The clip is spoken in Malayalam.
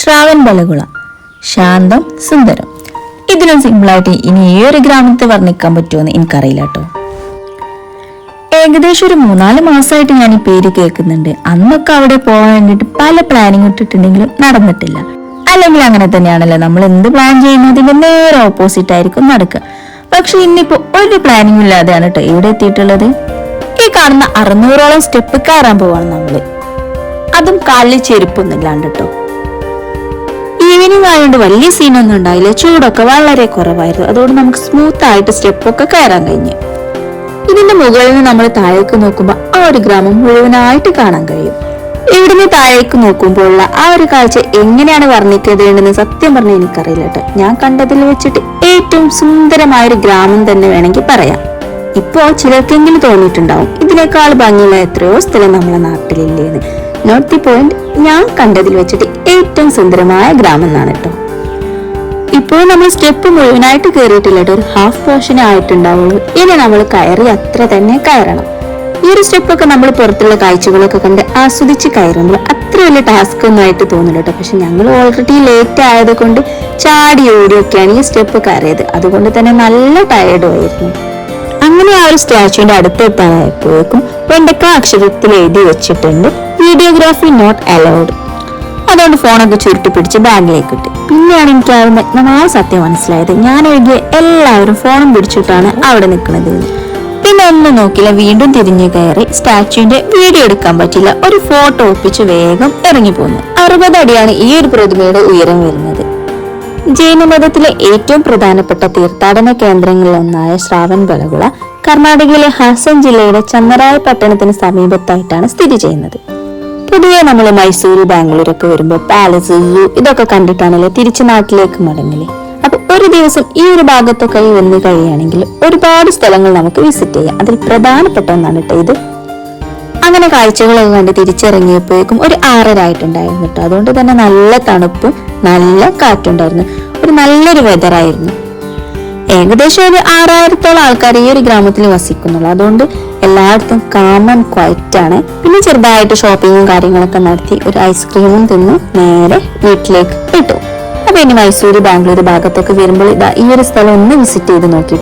ശ്രാവൺ ബലകുള ശാന്തം സുന്ദരം. ഇതിലും സിമ്പിളായിട്ട് ഇനി ഈ ഗ്രാമത്തെ വർണിക്കാൻ പറ്റുമെന്ന് എനിക്കറിയില്ല കേട്ടോ. ഏകദേശം ഒരു മൂന്നാൽ മാസമായിട്ട് ഞാൻ ഈ പേര് കേൾക്കുന്നുണ്ട്. അന്നൊക്കെ അവിടെ പോകാൻ വേണ്ടിയിട്ട് പല പ്ലാനിങ് ഇട്ടിട്ടുണ്ടെങ്കിലും നടന്നിട്ടില്ല. അല്ലെങ്കിൽ അങ്ങനെ തന്നെയാണല്ലോ നമ്മൾ എന്ത് പ്ലാൻ ചെയ്യുന്നതിന്റെ നേരെ ഓപ്പോസിറ്റ് ആയിരിക്കും നടക്കുക. പക്ഷെ ഇന്നിപ്പോ ഒരു പ്ലാനിങ് ഇല്ലാതെയാണ് കേട്ടോ ഇവിടെ എത്തിയിട്ടുള്ളത്. ഈ കാണുന്ന അറുന്നൂറോളം സ്റ്റെപ്പ് കയറാൻ പോവാണ് നമ്മൾ. അതും കാലിൽ ചെരുപ്പൊന്നും ഇല്ലാണ്ട് കേട്ടോ. ഈവനിങ് ആയതുകൊണ്ട് വലിയ സീനൊന്നും ഉണ്ടായില്ല. ചൂടൊക്കെ വളരെ കുറവായിരുന്നു. അതുകൊണ്ട് നമുക്ക് സ്മൂത്ത് ആയിട്ട് സ്റ്റെപ്പൊക്കെ കയറാൻ കഴിഞ്ഞു. ഇതിന്റെ മുകളിൽ നിന്ന് നമ്മൾ താഴേക്ക് നോക്കുമ്പോൾ ആ ഒരു ഗ്രാമം മുഴുവനായിട്ട് കാണാൻ കഴിയും. ഇവിടുന്ന് താഴേക്ക് നോക്കുമ്പോഴുള്ള ആ ഒരു കാഴ്ച എങ്ങനെയാണ് വർണിക്കേണ്ടതെന്ന് സത്യം പറഞ്ഞാൽ എനിക്കറിയില്ല കേട്ടോ. ഞാൻ കണ്ടതിൽ വെച്ചിട്ട് ഏറ്റവും സുന്ദരമായ ഒരു ഗ്രാമം തന്നെ വേണമെങ്കിൽ പറയാം. ഇപ്പോ ചിലർക്കെങ്കിലും തോന്നിയിട്ടുണ്ടാവും ഇതിനേക്കാൾ ഭംഗിയുള്ള എത്രയോ സ്ഥലം നമ്മളെ നാട്ടിലില്ലേന്ന് നോട്ട് ദി പോയിന്റ് ഞാൻ കണ്ടതിൽ വെച്ചിട്ട് ഏറ്റവും സുന്ദരമായ ഗ്രാമം എന്നാണ് കേട്ടോ. ഇപ്പോൾ നമ്മൾ സ്റ്റെപ്പ് മുഴുവനായിട്ട് കയറിയിട്ടില്ല ഒരു ഹാഫ് പോർഷൻ ആയിട്ടുണ്ടാവുള്ളൂ. ഇനി നമ്മൾ കയറി അത്ര തന്നെ കയറണം. ഈ ഒരു സ്റ്റെപ്പൊക്കെ നമ്മൾ പുറത്തുള്ള കാഴ്ചകളൊക്കെ കണ്ട് ആസ്വദിച്ച് കയറുമ്പോൾ അത്ര വലിയ ടാസ്ക് ഒന്നും ആയിട്ട് തോന്നില്ല കേട്ടോ. പക്ഷെ ഞങ്ങൾ ഓൾറെഡി ലേറ്റ് ആയത് കൊണ്ട് ചാടി ഓടിയൊക്കെയാണ് ഈ സ്റ്റെപ്പ് കയറിയത്. അതുകൊണ്ട് തന്നെ നല്ല ടയേർഡ് ആയിരുന്നു. അങ്ങനെ ആ ഒരു സ്റ്റാച്ചുവിന്റെ അടുത്തെത്താനായപ്പോഴേക്കും വെണ്ടക്ക അക്ഷരത്തിൽ എഴുതി വെച്ചിട്ടുണ്ട് വീഡിയോഗ്രാഫി നോട്ട് അലൗഡ് അതുകൊണ്ട് ഫോണൊക്കെ ചുരുട്ടി പിടിച്ച് ബാഗിലേക്ക് ഇട്ട് പിന്നെയാണ് എനിക്ക് ആ നന്നായ സത്യം മനസ്സിലായത്. ഞാൻ ഒഴുകിയ എല്ലാവരും ഫോണും പിടിച്ചിട്ടാണ് അവിടെ നിൽക്കുന്നത് പിന്നെ ഒന്നും നോക്കില്ല. വീണ്ടും തിരിഞ്ഞു കയറി സ്റ്റാച്ചുവിന്റെ വീഡിയോ എടുക്കാൻ പറ്റില്ല. ഒരു ഫോട്ടോ ഒപ്പിച്ച് വേഗം ഇറങ്ങി പോന്നു അറുപത് അടിയാണ് ഈ ഒരു പ്രതിമയുടെ ഉയരം വരുന്നത്. ജൈനമതത്തിലെ ഏറ്റവും പ്രധാനപ്പെട്ട തീർത്ഥാടന കേന്ദ്രങ്ങളിലൊന്നായ ശ്രാവൺ ബലകുള കർണാടകയിലെ ഹാസൻ ജില്ലയുടെ ചന്നരായ പട്ടണത്തിന് സമീപത്തായിട്ടാണ് സ്ഥിതി ചെയ്യുന്നത്. പൊതുവെ നമ്മൾ മൈസൂർ ബാംഗ്ലൂരൊക്കെ വരുമ്പോൾ പാലസ് സൂ ഇതൊക്കെ കണ്ടിട്ടാണല്ലേ തിരിച്ച് നാട്ടിലേക്ക് മടങ്ങില്ലേ അപ്പൊ ഒരു ദിവസം ഈ ഒരു ഭാഗത്തൊക്കെ വന്ന് കഴിയുകയാണെങ്കിൽ ഒരുപാട് സ്ഥലങ്ങൾ നമുക്ക് വിസിറ്റ് ചെയ്യാം. അതിൽ പ്രധാനപ്പെട്ട ഒന്നാണ് കേട്ടോ ഇത്. അങ്ങനെ കാഴ്ചകളൊക്കെ കണ്ട് തിരിച്ചിറങ്ങിയപ്പോഴേക്കും ഒരു ആറര ആയിട്ടുണ്ടായിരുന്നു കേട്ടോ അതുകൊണ്ട് തന്നെ നല്ല തണുപ്പും നല്ല കാറ്റുണ്ടായിരുന്നു ഒരു നല്ലൊരു വെതർ ആയിരുന്നു. ഏകദേശം ഒരു ആറായിരത്തോളം ആൾക്കാർ ഈ ഒരു ഗ്രാമത്തിൽ വസിക്കുന്നുള്ളൂ. അതുകൊണ്ട് എല്ലായിടത്തും കാമൺ ക്വയറ്റ് ആണ്. പിന്നെ ചെറുതായിട്ട് ഷോപ്പിങ്ങും കാര്യങ്ങളൊക്കെ നടത്തി ഒരു ഐസ്ക്രീമും തിന്നു നേരെ വീട്ടിലേക്ക് വിട്ടു അപ്പൊ ഇനി മൈസൂര് ബാംഗ്ലൂർ ഭാഗത്തൊക്കെ വരുമ്പോൾ ഇതാ ഈ ഒരു സ്ഥലം ഒന്ന് വിസിറ്റ് ചെയ്ത് നോക്കി.